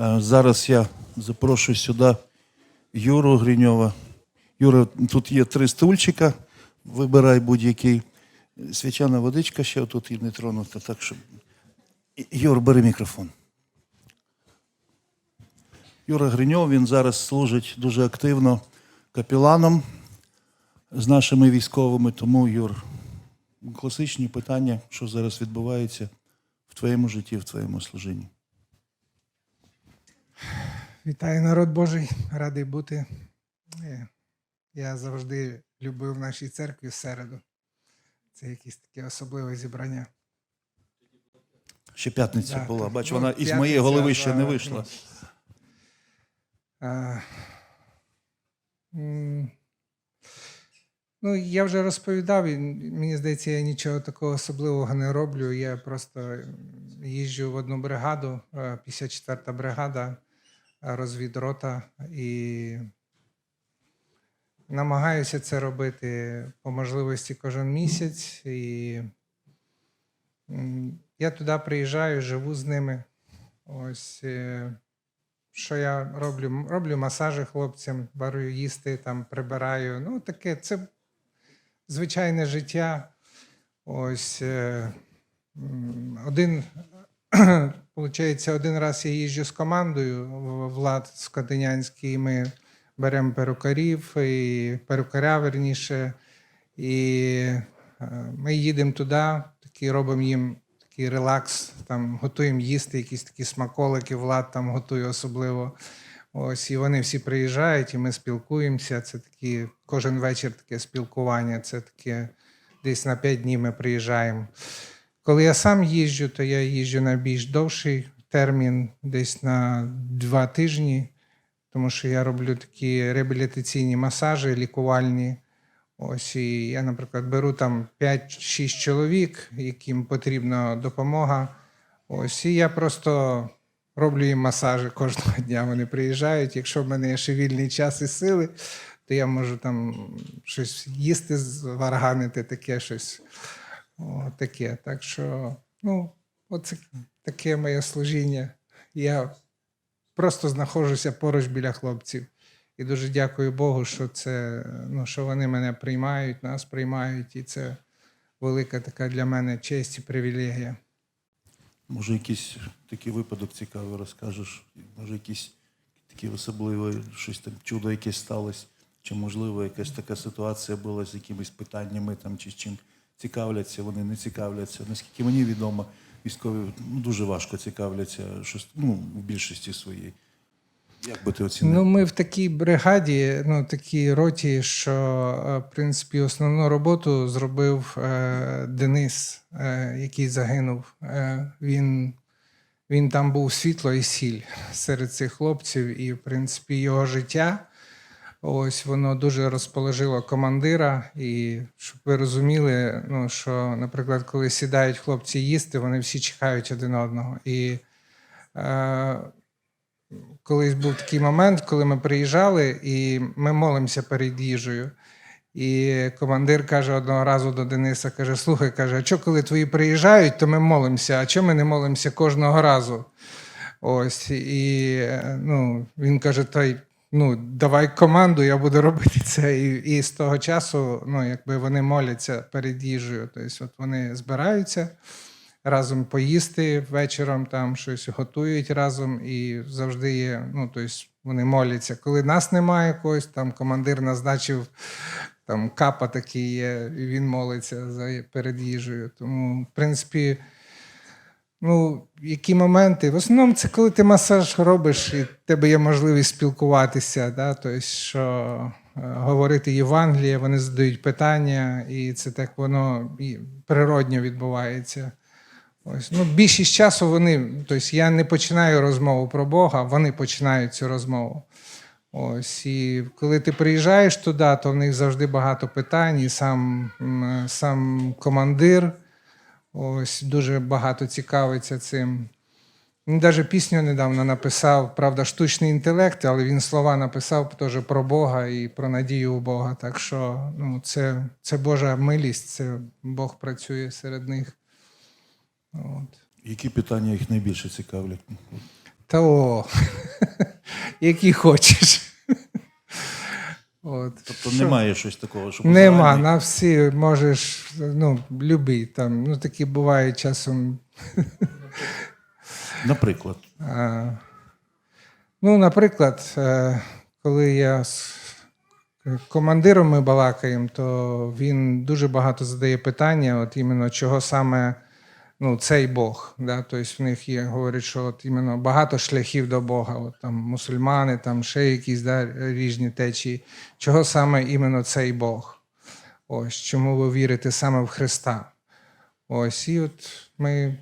Е, Зараз я запрошую сюди Юру Гриньова. Юра, тут є три стульчика. Вибирай будь-який. Свячана водичка ще тут і не тронута. Так що. Юр, бери мікрофон. Юра Гриньов, він зараз служить дуже активно капеланом з нашими військовими. Тому, Юр, класичні питання, що зараз відбувається в твоєму житті, в твоєму служінні. Вітаю, народ Божий, радий бути. Е, Я завжди любив в нашій церкві середу. Це якесь таке особливе зібрання. Ще п'ятниця Да, була. так. Бач, Ну, вона із моєї голови ще не вийшла. А, Ну, я вже розповідав, і мені здається, я нічого такого особливого не роблю. Я просто їжджу в одну бригаду, е, 54-та бригада, розвідрота, і намагаюся це робити по можливості кожен місяць. І я туди приїжджаю, живу з ними. Ось. е, що я роблю? Роблю масажі хлопцям, варю їсти, там прибираю. Ну, таке, це звичайне життя. Ось е, один, виходить, один раз я їжджу з командою Влад Скотинянський, ми беремо перукарів і перукаря верніше. І е, ми їдемо туди, такі робимо їм такий релакс, там готуємо їсти, якісь такі смаколики, Влад там готує особливо. Ось, і вони всі приїжджають, і ми спілкуємося. Це такі, кожен вечір таке спілкування, це таке десь на 5 днів ми приїжджаємо. Коли я сам їжджу, то я їжджу на більш довший термін, десь на 2 тижні, тому що я роблю такі реабілітаційні масажі, лікувальні. Ось і я, наприклад, беру там 5-6 чоловік, яким потрібна допомога. Ось і я просто роблю їм масажі кожного дня. Вони приїжджають. Якщо в мене є ще вільний час і сили, то я можу там щось їсти, зварганити, таке щось. Таке. Так що, ну, оце таке моє служіння. Я просто знаходжуся поруч біля хлопців. І дуже дякую Богу, що це ну, що вони мене приймають, нас приймають, і це велика така для мене честь і привілегія. Може, якийсь такий випадок цікавий розкажеш? Може, якийсь такий особливий, щось там чудо якесь сталося? Чи можливо якась така ситуація була з якимись питаннями там, чи з чим цікавляться, вони не цікавляться. Наскільки мені відомо, військові ну, дуже важко цікавляться ну, в більшості своїй. Як би ти оцінив? Ну, ми в такій бригаді, ну, такій роті, що, е, в принципі, основну роботу зробив е, Денис, е, який загинув. Е, він, він там був світло і сіль серед цих хлопців, і, в принципі, його життя. Ось воно дуже розположило командира, і щоб ви розуміли, ну що, наприклад, коли сідають хлопці їсти, вони всі чекають один одного. І е, колись був такий момент, коли ми приїжджали, і ми молимося перед їжею. І командир каже одного разу до Дениса: каже: Слухай, каже, а що коли твої приїжджають, то ми молимося, а чому ми не молимося кожного разу? Ось, і е, ну, він каже: та ну, давай команду, я буду робити це. І, і з того часу, ну, якби вони моляться перед їжею. Тобто, от вони збираються разом поїсти вечором, там щось готують разом, і завжди є. Ну, тобто, вони моляться. Коли нас немає якогось, там командир назначив. Там капа такий є, і він молиться за перед їжею. Тому, в принципі, Ну, які моменти? В основному це коли ти масаж робиш, і в тебе є можливість спілкуватися, да? тобто, що е, говорити Євангеліє, вони задають питання, і це так воно природньо відбувається. Ось. Ну, більшість часу вони, тобто я не починаю розмову про Бога, вони починають цю розмову. Ось, і коли ти приїжджаєш туди, то в них завжди багато питань, і сам, сам командир. Ось дуже багато цікавиться цим. Він навіть пісню недавно написав, правда, штучний інтелект, але він слова написав теж про Бога і про надію у Бога. Так що ну, це, це Божа милість, це Бог працює серед них. От. Які питання їх найбільше цікавлять? Та о, які хочеш. От. Тобто Що? немає щось такого, щоб Нема, на всі можеш, ну, любий там. Ну, такі бувають часом. Наприклад, А, ну, наприклад, е, коли я з командиром ми балакаємо, то він дуже багато задає питання, от іменно чого саме ну, цей Бог. Да? Тобто в них є, говорять, що от іменно багато шляхів до Бога, от там мусульмани, там ще якісь да, різні течії. Чого саме іменно цей Бог? Ось чому ви вірите саме в Христа? Ось, і от ми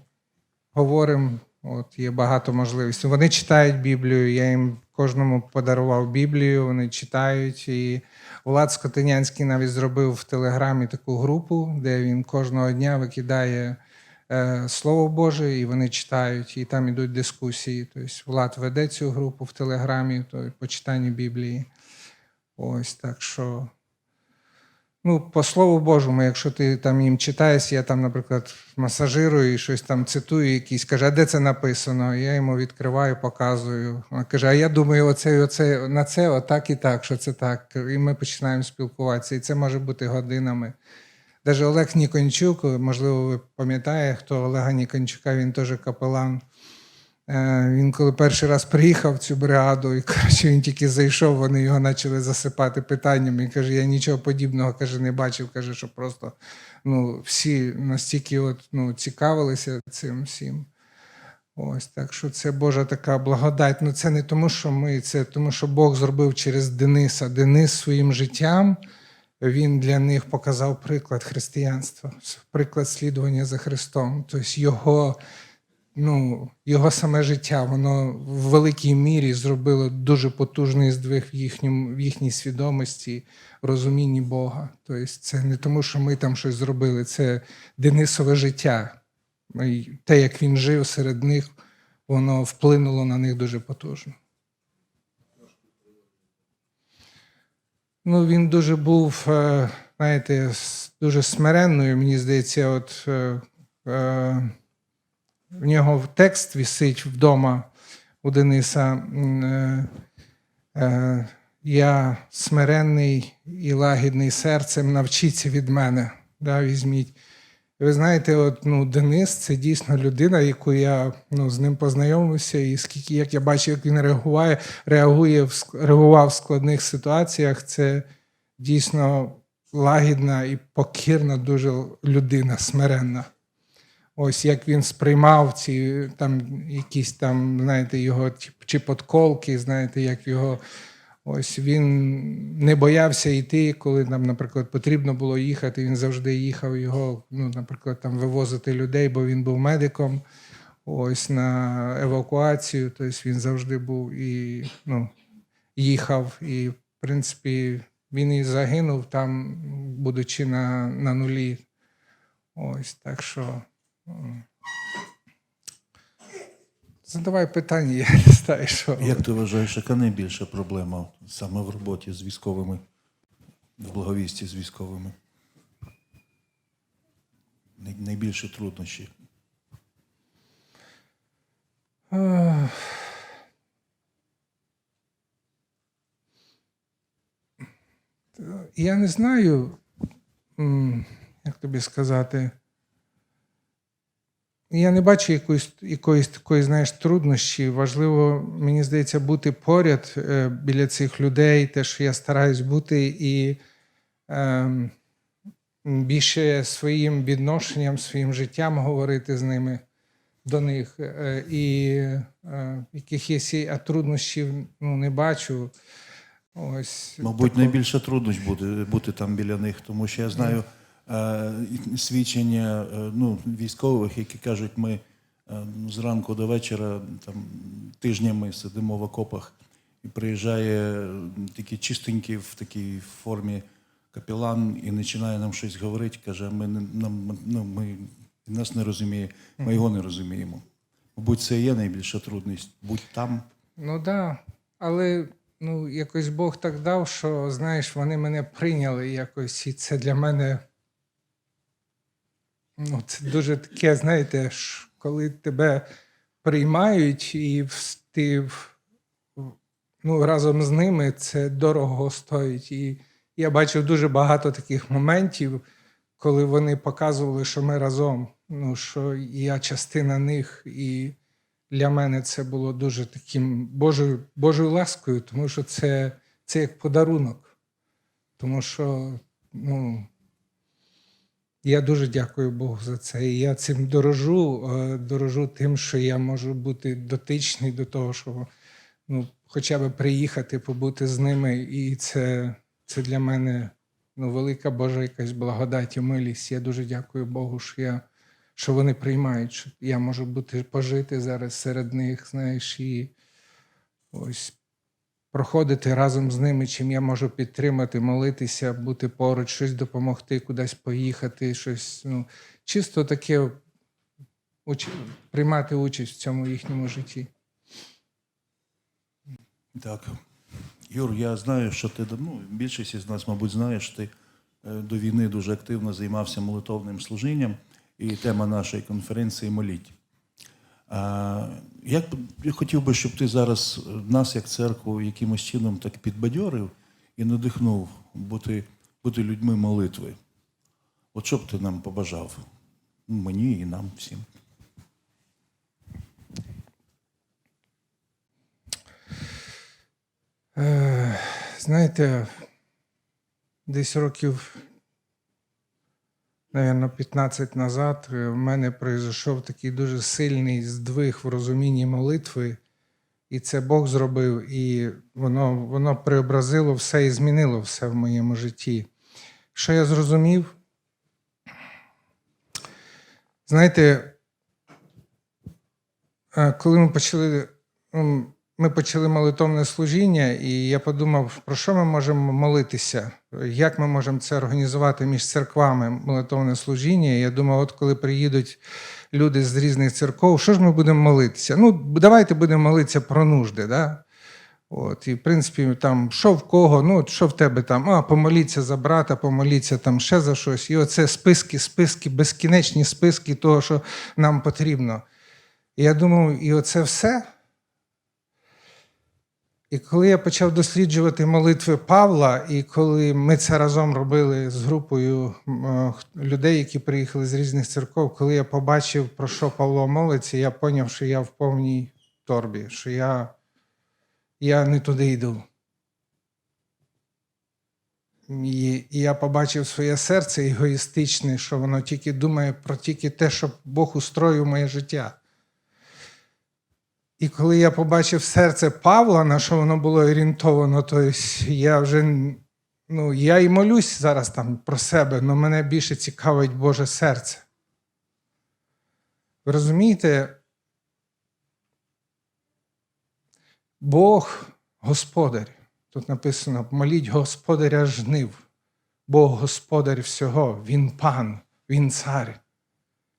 говоримо, от є багато можливостей. Вони читають Біблію, я їм кожному подарував Біблію, вони читають. І Влад Скотинянський навіть зробив в Телеграмі таку групу, де він кожного дня викидає Слово Боже, і вони читають, і там ідуть дискусії. Тобто Влад веде цю групу в Телеграмі то, по читанню Біблії. Ось так що. Ну, по слову Божому, якщо ти там їм читаєш, я там, наприклад, масажирую і щось там цитую, якісь каже, а де це написано? Я йому відкриваю, показую. Вона каже, а я думаю, оце, оце, на це отак і так, що це так. І ми починаємо спілкуватися. І це може бути годинами. Даже Олег Нікончук, можливо, ви пам'ятаєте, хто Олега Нікончука, він теж капелан. Е, Він коли перший раз приїхав в цю бригаду, і коротше, він тільки зайшов, вони його почали засипати питаннями. Він каже, я нічого подібного каже, не бачив. Каже, що просто ну, всі настільки от, ну, цікавилися цим всім. Ось так що це Божа така благодать. Ну це не тому, що ми, це тому, що Бог зробив через Дениса. Денис своїм життям він для них показав приклад християнства, приклад слідування за Христом. Тобто його ну, його саме життя, воно в великій мірі зробило дуже потужний здвиг в, їхньому, в їхній свідомості, розумінні Бога. Тобто це не тому, що ми там щось зробили, це Денисове життя. Те, як він жив серед них, воно вплинуло на них дуже потужно. Ну, він дуже був, е, знаєте, дуже смиренною. Мені здається, от е, е, в нього текст вісить вдома у Дениса. Я смиренний і лагідний серцем, навчіться від мене. Да, візьміть. Ви знаєте, от, ну, Денис це дійсно людина, яку я ну, з ним познайомився, і скільки як я бачив, як він реагує, реагує в, реагував в складних ситуаціях, це дійсно лагідна і покірна дуже людина, смиренна. Ось як він сприймав ці там якісь там, знаєте, його чи подколки, знаєте, як його. Ось він не боявся йти, коли нам, наприклад, потрібно було їхати. Він завжди їхав його, ну, наприклад, там вивозити людей, бо він був медиком. Ось на евакуацію. Тобто він завжди був і ну, їхав. І, в принципі, він і загинув там, будучи на, на нулі. Ось так що. Задавай питання, я не знаю, що. як ти вважаєш, яка найбільша проблема саме в роботі з військовими, в благовісті з військовими? Най- Найбільші труднощі. Я не знаю, як тобі сказати. Я не бачу якоїсь, якоїсь такої, знаєш, труднощі. Важливо, мені здається, бути поряд е, біля цих людей, те, що я стараюсь бути, і ем, більше своїм відношенням, своїм життям говорити з ними до них. Е, І е, якихось а труднощів ну, не бачу. Ось Мабуть, найбільша труднощ буде бути там біля них, тому що я знаю е, свідчення е, ну, військових, які кажуть, ми е, ну, зранку до вечора там, тижнями сидимо в окопах, і приїжджає е, такий чистенький в такій формі капелан і починає нам щось говорити, каже, ми, нам, ну, ми нас не розуміє, ми його не розуміємо. Мабуть, це і є найбільша трудність. Будь там. Ну так. Да. Але ну, якось Бог так дав, що знаєш, вони мене прийняли якось, і це для мене. Ну, це дуже таке, знаєте, коли тебе приймають, і ти ну, разом з ними це дорого стоїть. І я бачив дуже багато таких моментів, коли вони показували, що ми разом, ну, що я частина них, і для мене це було дуже таким Божою, Божою ласкою, тому що це, це як подарунок. Тому що, ну, я дуже дякую Богу за це. І я цим дорожу, е, дорожу тим, що я можу бути дотичний до того, що ну, хоча б приїхати, побути з ними. І це, це для мене ну, велика Божа якась благодать і милість. Я дуже дякую Богу, що, я, що вони приймають, що я можу бути пожити зараз серед них, знаєш, і ось проходити разом з ними, чим я можу підтримати, молитися, бути поруч, щось допомогти, кудись поїхати, щось. Ну, чисто таке уч... приймати участь в цьому їхньому житті. Так. Юр, я знаю, що ти ну, більшість із нас, мабуть, знає, що ти е, до війни дуже активно займався молитовним служінням, і тема нашої конференції моліть. Я хотів би, щоб ти зараз нас, як церкву, якимось чином так підбадьорив і надихнув бути, бути людьми молитви. От що б ти нам побажав? Ну, Мені і нам всім. Е, знаєте, десь років, напевно, 15 назад е, в мене пройшов такий дуже сильний здвиг в розумінні молитви, і це Бог зробив, і воно, воно преобразило все і змінило все в моєму житті. Що я зрозумів? Знаєте, е, коли ми почали, ми почали молитовне служіння, і я подумав, про що ми можемо молитися? Як ми можемо це організувати між церквами молитовне служіння? Я думав, от коли приїдуть люди з різних церков, що ж ми будемо молитися? Ну, давайте будемо молитися про нужди. Да? От, і в принципі, там, що в кого, ну, що в тебе там, а, помоліться за брата, помоліться там ще за щось. І оце списки, списки, безкінечні списки того, що нам потрібно. І я думав, і оце все. І коли я почав досліджувати молитви Павла, і коли ми це разом робили з групою е, людей, які приїхали з різних церков, коли я побачив, про що Павло молиться, я зрозумів, що я в повній торбі, що я, я не туди йду. І, я побачив своє серце егоїстичне, що воно тільки думає про тільки те, що Бог устроїв моє життя. І коли я побачив серце Павла, на що воно було орієнтовано, то я вже ну, я і молюсь зараз там про себе, але мене більше цікавить Боже серце. Ви розумієте? Бог Господар. Тут написано: моліть Господаря жнив. Бог Господар всього, Він пан, Він цар,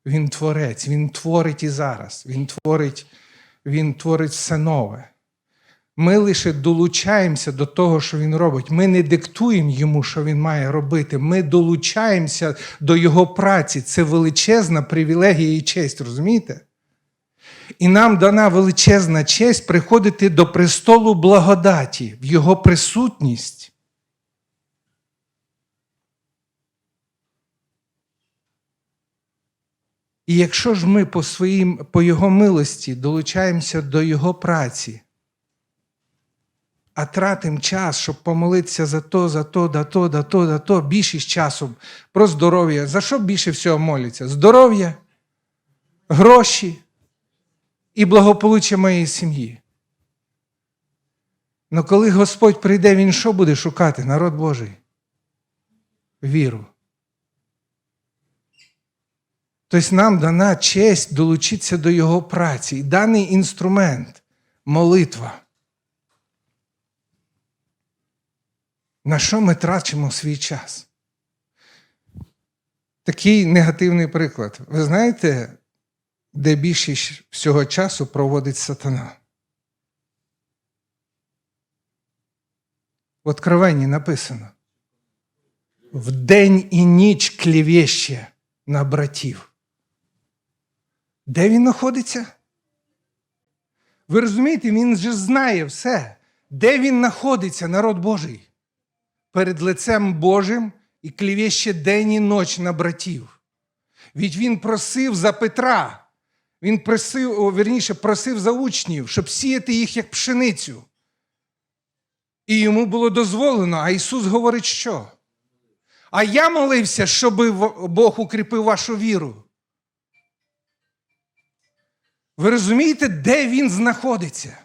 Він творець, Він творить і зараз, Він творить, Він творить все нове. Ми лише долучаємося до того, що він робить. Ми не диктуємо йому, що він має робити. Ми долучаємося до його праці. Це величезна привілегія і честь, розумієте? І нам дана величезна честь приходити до престолу благодаті, в його присутність. І якщо ж ми по, своїм, по Його милості долучаємося до Його праці, а тратимо час, щоб помолитися за то, за то, да то, да то, да то, більшість часу про здоров'я. За що більше всього моляться? Здоров'я, гроші і благополуччя моєї сім'ї. Но коли Господь прийде, Він що буде шукати, народ Божий? Віру. Тобто нам дана честь долучитися до Його праці. І даний інструмент молитва. На що ми трачимо свій час? Такий негативний приклад. Ви знаєте, де більшість всього часу проводить сатана? В Откровенні написано: вдень і ніч клівєще на братів. Де він знаходиться? Ви розумієте, він же знає все, де він знаходиться, народ Божий. Перед лицем Божим і клівіще день і ніч на братів. Ведь він просив за Петра, він просив, о, вірніше, просив за учнів, щоб сіяти їх як пшеницю. І йому було дозволено, а Ісус говорить, що? А я молився, щоб Бог укріпив вашу віру. Ви розумієте, де він знаходиться?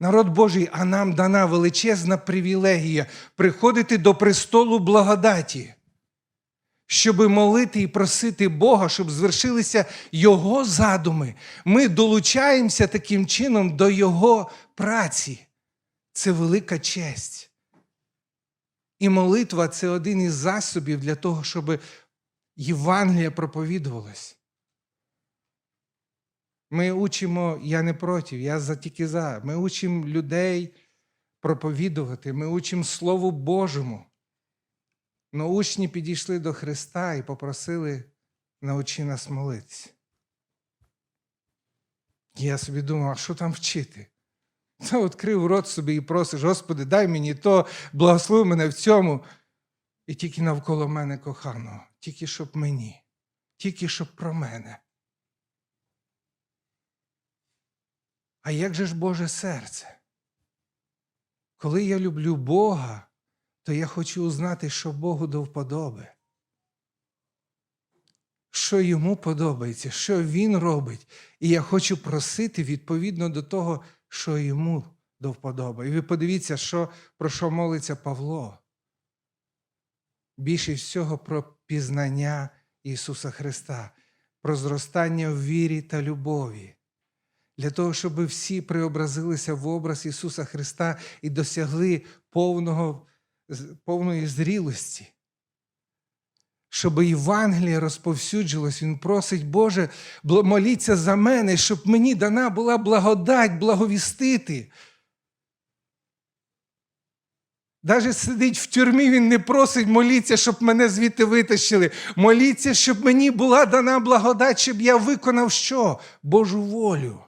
Народ Божий, а нам дана величезна привілегія приходити до престолу благодаті, щоби молити і просити Бога, щоб звершилися Його задуми. Ми долучаємося таким чином до Його праці. Це велика честь. І молитва це один із засобів для того, щоб Євангелія проповідувалось. Ми учимо, я не проти, я за тільки за. Ми учимо людей проповідувати, ми учимо Слову Божому. Но учні підійшли до Христа і попросили научи нас молитися. Я собі думав, а що там вчити? Та відкрив рот собі і просиш, Господи, дай мені то, благослови мене в цьому. І тільки навколо мене коханого, тільки щоб мені, тільки щоб про мене. А як же ж Боже серце? Коли я люблю Бога, то я хочу узнати, що Богу до вподоби. Що йому подобається, що він робить. І я хочу просити відповідно до того, що йому до вподоби. І ви подивіться, що, про що молиться Павло. Більше всього про пізнання Ісуса Христа, про зростання в вірі та любові для того, щоб всі преобразилися в образ Ісуса Христа і досягли повного, повної зрілості. Щоб Євангеліє розповсюджилось, Він просить, Боже, моліться за мене, щоб мені дана була благодать благовістити. Даже сидить в тюрмі, він не просить моліться, щоб мене звідти витащили. Моліться, щоб мені була дана благодать, щоб я виконав що? Божу волю.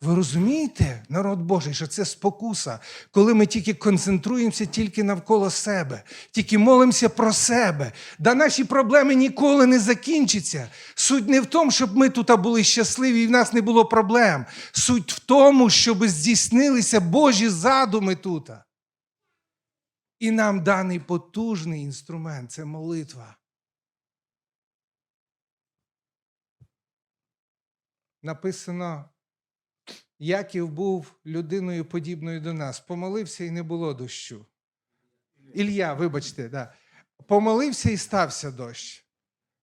Ви розумієте, народ Божий, що це спокуса, коли ми тільки концентруємося тільки навколо себе, тільки молимося про себе. Да наші проблеми ніколи не закінчаться. Суть не в тому, щоб ми тут були щасливі і в нас не було проблем. Суть в тому, щоб здійснилися Божі задуми тут. І нам даний потужний інструмент це молитва. Написано. Яків був людиною подібною до нас. Помолився і не було дощу. Ілля, вибачте, да. помолився і стався дощ.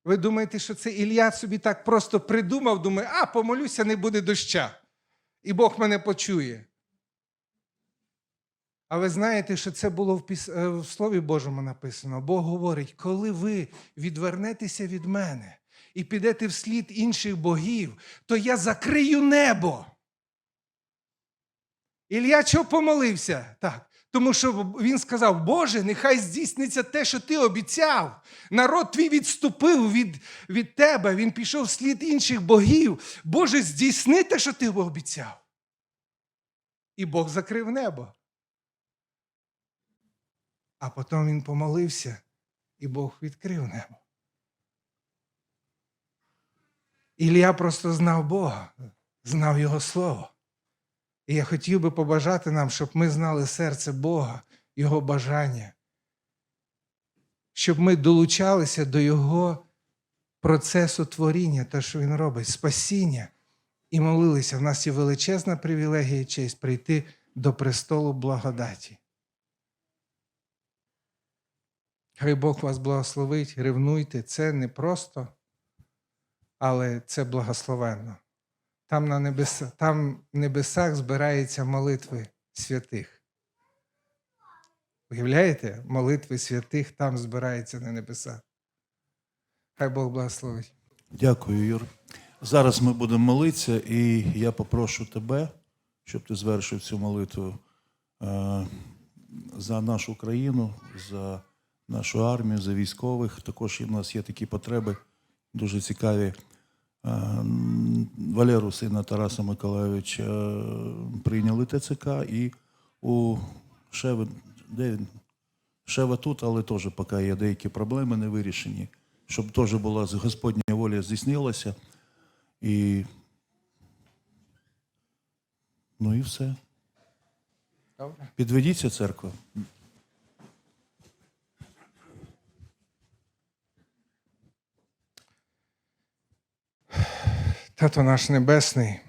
Ви думаєте, що це Ілля собі так просто придумав, думає, а помолюся, не буде доща. І Бог мене почує. А ви знаєте, що це було в, піс... е, в Слові Божому написано. Бог говорить, коли ви відвернетеся від мене і підете вслід інших богів, то я закрию небо. Ілля чого помолився? Так. Тому що він сказав: Боже, нехай здійсниться те, що ти обіцяв. Народ твій відступив від, від тебе, він пішов вслід інших богів. Боже, здійсни те, що ти обіцяв. І Бог закрив небо. А потім він помолився, і Бог відкрив небо. Ілля просто знав Бога, знав Його Слово. І я хотів би побажати нам, щоб ми знали серце Бога, Його бажання, щоб ми долучалися до Його процесу творіння, те, що Він робить, спасіння, і молилися. В нас є величезна привілегія і честь прийти до престолу благодаті. Хай Бог вас благословить, ревнуйте. Це не просто, але це благословенно. Там на небеса, там в небесах збираються молитви святих. Уявляєте? Молитви святих там збираються на небесах. Хай Бог благословить. Дякую, Юр. Зараз ми будемо молитися, і я попрошу тебе, щоб ти звершив цю молитву е, за нашу країну, за нашу армію, за військових. Також в нас є такі потреби дуже цікаві. М, Валеру, сина Тараса Миколайовича, е, прийняли ТЦК і у Шеви, де він? Шева тут, але теж поки є деякі проблеми не вирішені, щоб теж була Господня воля здійснилася. І ну і все. Добре. Підведіться церква. Тато наш Небесний.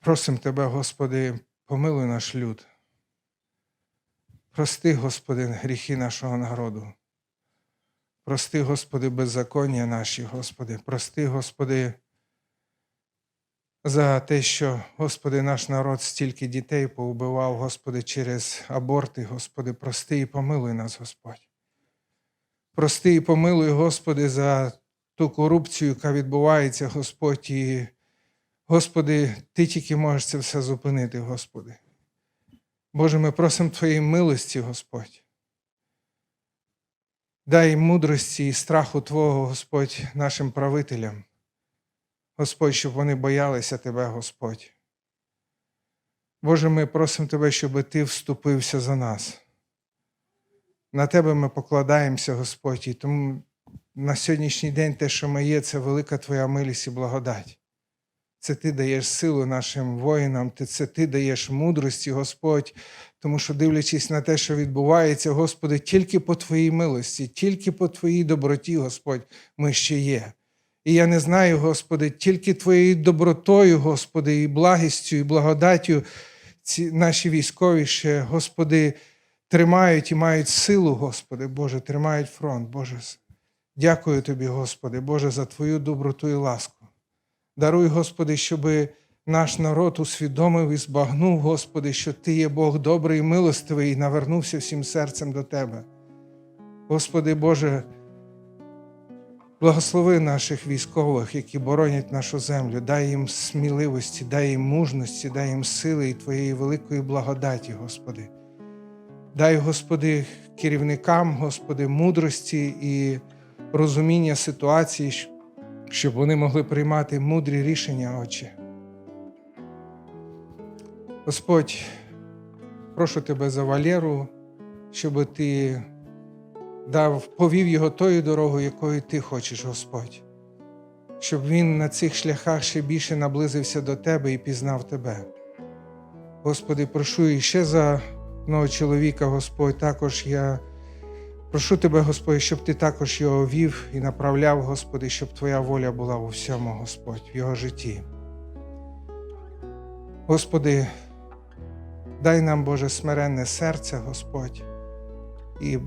Просим Тебе, Господи, помилуй наш люд. Прости, Господи, гріхи нашого народу. Прости, Господи, беззаконня наші, Господи. Прости, Господи, за те, що, Господи, наш народ стільки дітей поубивав, Господи, через аборти, Господи, прости і помилуй нас, Господь. Прости і помилуй, Господи, за ту корупцію, яка відбувається, Господь. І, Господи, Ти тільки можеш це все зупинити, Господи. Боже, ми просимо Твоєї милості, Господь. Дай мудрості і страху Твого, Господь, нашим правителям. Господь, щоб вони боялися Тебе, Господь. Боже, ми просимо Тебе, щоб Ти вступився за нас. На Тебе ми покладаємося, Господь, і тому на сьогоднішній день те, що ми є, це велика Твоя милість і благодать. Це Ти даєш силу нашим воїнам, це Ти даєш мудрості, Господь, тому що, дивлячись на те, що відбувається, Господи, тільки по Твоїй милості, тільки по Твоїй доброті, Господь, ми ще є. І я не знаю, Господи, тільки Твоєю добротою, Господи, і благістю, і благодаттю ці наші військові ще, Господи, тримають і мають силу, Господи, Боже, тримають фронт, Боже. Дякую Тобі, Господи, Боже, за Твою доброту і ласку. Даруй, Господи, щоби наш народ усвідомив і збагнув, Господи, що Ти є Бог добрий і милостивий, і навернувся всім серцем до Тебе. Господи Боже, благослови наших військових, які боронять нашу землю, дай їм сміливості, дай їм мужності, дай їм сили і Твоєї великої благодаті, Господи. Дай, Господи, керівникам, Господи, мудрості і розуміння ситуації, щоб вони могли приймати мудрі рішення, Отче. Господь, прошу Тебе за Валеру, щоб Ти дав, повів його тою дорогою, якою Ти хочеш, Господь, щоб він на цих шляхах ще більше наблизився до Тебе і пізнав Тебе. Господи, прошу і ще за одного чоловіка, Господь, також я прошу Тебе, Господь, щоб Ти також його вів і направляв, Господи, щоб Твоя воля була у всьому, Господь, в його житті. Господи, дай нам, Боже, смиренне серце, Господь, і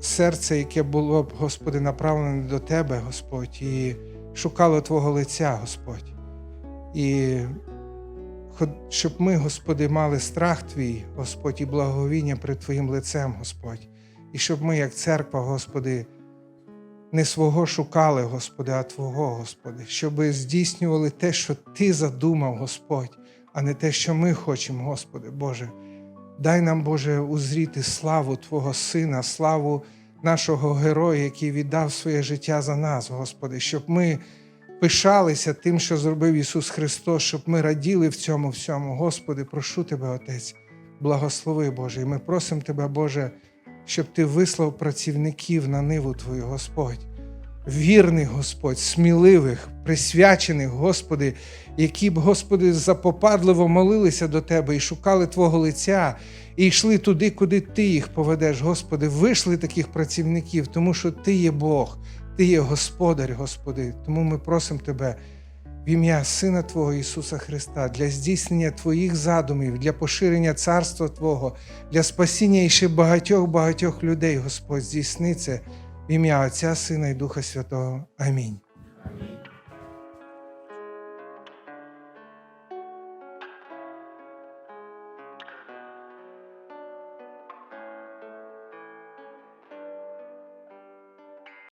серце, яке було б, Господи, направлене до Тебе, Господь, і шукало Твого лиця, Господь. І щоб ми, Господи, мали страх Твій, Господь, і благовіння перед Твоїм лицем, Господь. І щоб ми, як церква, Господи, не свого шукали, Господи, а Твого, Господи, щоб здійснювали те, що Ти задумав, Господь, а не те, що ми хочемо, Господи, Боже. Дай нам, Боже, узріти славу Твого Сина, славу нашого героя, який віддав своє життя за нас, Господи, щоб ми пишалися тим, що зробив Ісус Христос, щоб ми раділи в цьому всьому. Господи, прошу Тебе, Отець, благослови, Боже. І ми просимо Тебе, Боже, щоб Ти вислав працівників на ниву Твою, Господь. Вірних, Господь, сміливих, присвячених, Господи, які б, Господи, запопадливо молилися до Тебе і шукали Твого лиця, і йшли туди, куди Ти їх поведеш, Господи. Вийшли таких працівників, тому що Ти є Бог, Ти є Господар, Господи. Тому ми просимо Тебе в ім'я Сина Твого Ісуса Христа для здійснення Твоїх задумів, для поширення царства Твого, для спасіння і багатьох багатьох людей, Господь, здійсни це в ім'я Отця, Сина і Духа Святого. Амінь.